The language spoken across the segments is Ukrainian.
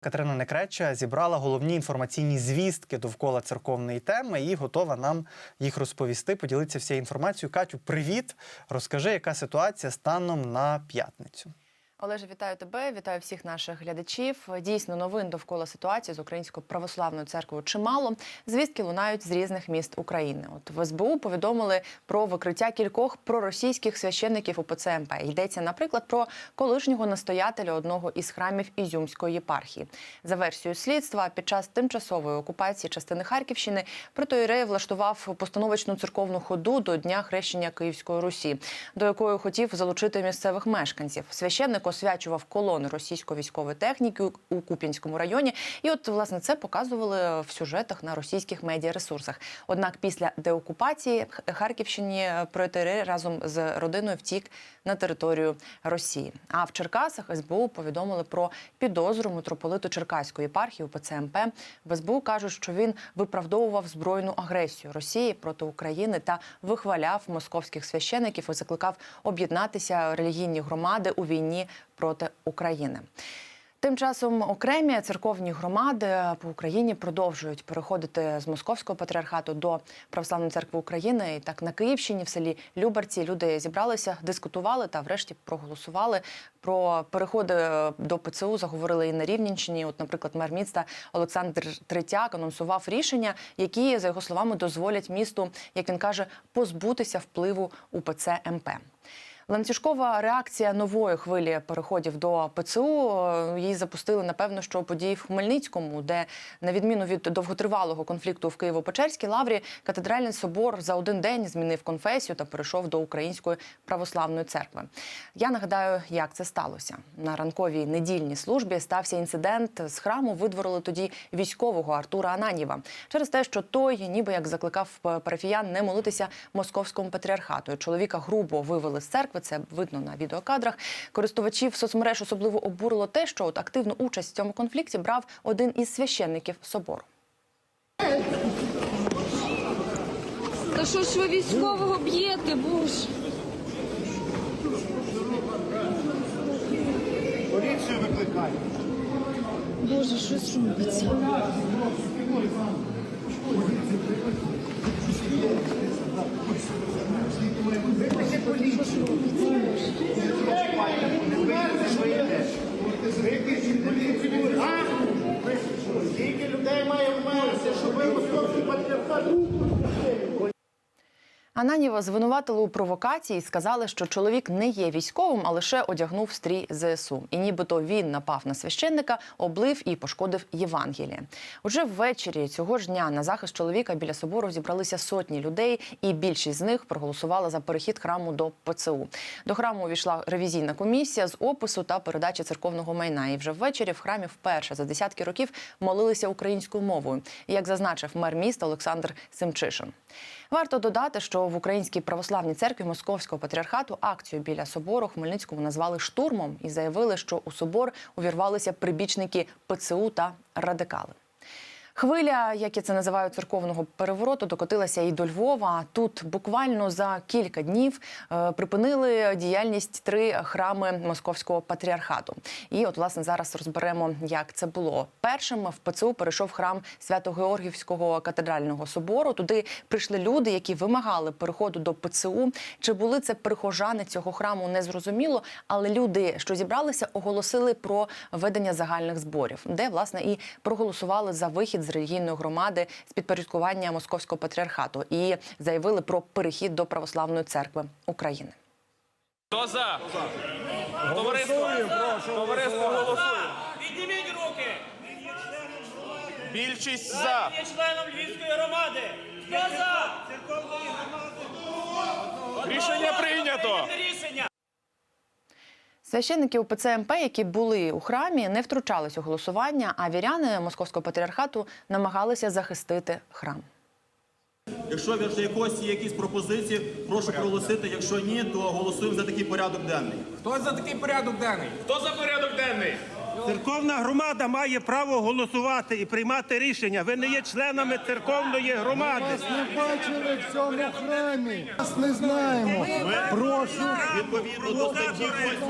Катерина Некреча зібрала головні інформаційні звістки довкола церковної теми і готова нам їх розповісти, поділитися всією інформацією. Катю, привіт! Розкажи, яка ситуація станом на п'ятницю. Олеже, вітаю тебе, вітаю всіх наших глядачів. Дійсно, новин довкола ситуації з Українською православною церквою чимало. Звістки лунають з різних міст України. От в СБУ повідомили про викриття кількох проросійських священників УПЦ МП. Йдеться, наприклад, про колишнього настоятеля одного із храмів Ізюмської єпархії. За версією слідства, під час тимчасової окупації частини Харківщини протоїрей влаштував постановочну церковну ходу до дня хрещення Київської Русі, до якої хотів залучити місцевих мешканців. Священник освячував колони російської військової техніки у- Куп'янському районі. І от власне це показували в сюжетах на російських медіаресурсах. Однак після деокупації Харківщині протиєрей разом з родиною втік на територію Росії. А в Черкасах СБУ повідомили про підозру митрополиту Черкаської єпархії УПЦ МП. В СБУ кажуть, що він виправдовував збройну агресію Росії проти України та вихваляв московських священиків і закликав об'єднатися релігійні громади у війні проти України. Тим часом окремі церковні громади по Україні продовжують переходити з московського патріархату до православної церкви України. І так на Київщині, в селі Любарці, люди зібралися, дискутували та, врешті, проголосували про переходи до ПЦУ. Заговорили і на Рівненщині. От, наприклад, мер міста Олександр Третяк анонсував рішення, які, за його словами, дозволять місту, як він каже, позбутися впливу УПЦ МП. Ланцюжкова реакція нової хвилі переходів до ПЦУ. Її запустили напевно, що події в Хмельницькому, де на відміну від довготривалого конфлікту в Києво-Печерській лаврі, катедральний собор за один день змінив конфесію та перейшов до Української православної церкви. Я нагадаю, як це сталося на ранковій недільній службі. Стався інцидент з храму. Видворили тоді військового Артура Ананєва через те, що той, ніби як закликав парафіян не молитися московському патріархату. Чоловіка грубо вивели з церкви. Це видно на відеокадрах. Користувачів соцмереж особливо обурило те, що от активну участь в цьому конфлікті брав один із священників собору. Та що ж ви військового б'єте, боже? Поліцію викликай. Боже, щось робиться. But you have to. Ананєва звинуватили у провокації і сказали, що чоловік не є військовим, а лише одягнув стрій ЗСУ. І нібито він напав на священника, облив і пошкодив Євангеліє. Уже ввечері цього ж дня на захист чоловіка біля собору зібралися сотні людей, і більшість з них проголосували за перехід храму до ПЦУ. До храму увійшла ревізійна комісія з опису та передачі церковного майна. І вже ввечері в храмі вперше за десятки років молилися українською мовою, як зазначив мер міста Олександр Семчишин. Варто додати, що в Українській православній церкві Московського патріархату акцію біля собору Хмельницькому назвали штурмом і заявили, що у собор увірвалися прибічники ПЦУ та радикали. Хвиля, як я це називаю, церковного перевороту, докотилася і до Львова. Тут буквально за кілька днів е, припинили діяльність три храми московського патріархату. І от власне зараз розберемо, як це було. Першим в ПЦУ перейшов храм Свято-Георгівського катедрального собору. Туди прийшли люди, які вимагали переходу до ПЦУ. Чи були це прихожани цього храму, не зрозуміло. Але люди, що зібралися, оголосили про ведення загальних зборів, де власне і проголосували за вихід з релігійної громади з підпорядкування московського патріархату і заявили про перехід до православної церкви України. Хто за? Товариство, товариство голосує. Підніміть руки! Більшість за. Є членом Львівської громади! Хто за? Рішення прийнято. Рішення! Священники УПЦ МП, які були у храмі, не втручались у голосування, а віряни московського патріархату намагалися захистити храм. Якщо від якогось є якісь пропозиції, прошу проголосити. Якщо ні, то голосуємо за такий порядок денний. Хто за такий порядок денний? Хто за порядок денний? Церковна громада має право голосувати і приймати рішення. Ви не є членами церковної громади. Не бачили в цьому храмі. Нас не знаємо. Прошу. Відповідно до статті 8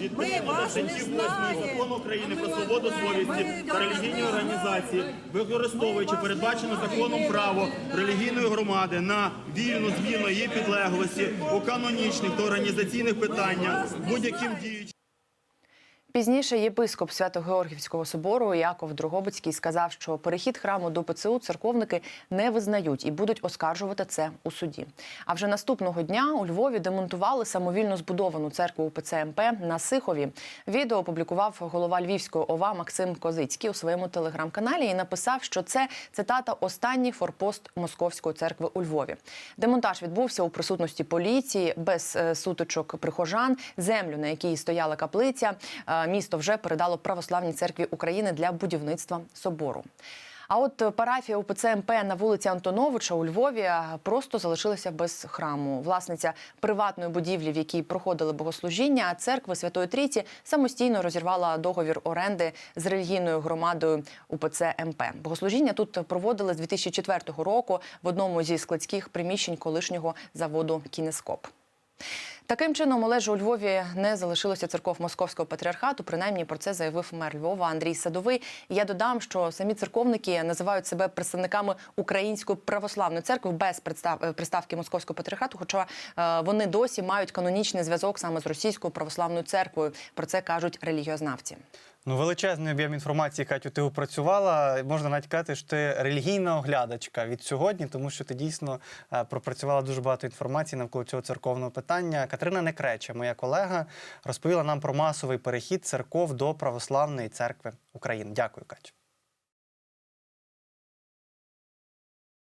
Відповідно до статті 8 закону України про свободу совісті та релігійні організації, використовуючи передбачене законом право релігійної громади на вільну зміну її підлеглості у канонічних та організаційних питаннях будь-яким діючим. Пізніше єпископ Свято-Георгівського собору Яков Дрогобицький сказав, що перехід храму до ПЦУ церковники не визнають і будуть оскаржувати це у суді. А вже наступного дня у Львові демонтували самовільно збудовану церкву УПЦ МП на Сихові. Відео опублікував голова Львівської ОВА Максим Козицький у своєму телеграм-каналі і написав, що це цитата останній форпост Московської церкви у Львові. Демонтаж відбувся у присутності поліції без е, сутичок прихожан. Землю, на якій стояла каплиця, е, місто вже передало православній церкві України для будівництва собору. А от парафія УПЦ МП на вулиці Антоновича у Львові просто залишилася без храму. Власниця приватної будівлі, в якій проходили богослужіння, церкви Святої Трійці самостійно розірвала договір оренди з релігійною громадою УПЦ МП. Богослужіння тут проводили з 2004 року в одному зі складських приміщень колишнього заводу Кінескоп. Таким чином, Олежу у Львові не залишилося церков московського патріархату. Принаймні про це заявив мер Львова Андрій Садовий. Я додам, що самі церковники називають себе представниками української православної церкви без представ- е, приставки московського патріархату. Хоча е, вони досі мають канонічний зв'язок саме з російською православною церквою. Про це кажуть релігіознавці. Ну, величезний об'єм інформації, Катю, ти опрацювала. Можна навіть казати, що ти релігійна оглядачка від сьогодні, тому що ти дійсно е, пропрацювала дуже багато інформації навколо цього церковного питання. Катерина Некреча, моя колега, розповіла нам про масовий перехід церков до православної церкви України. Дякую, Катю.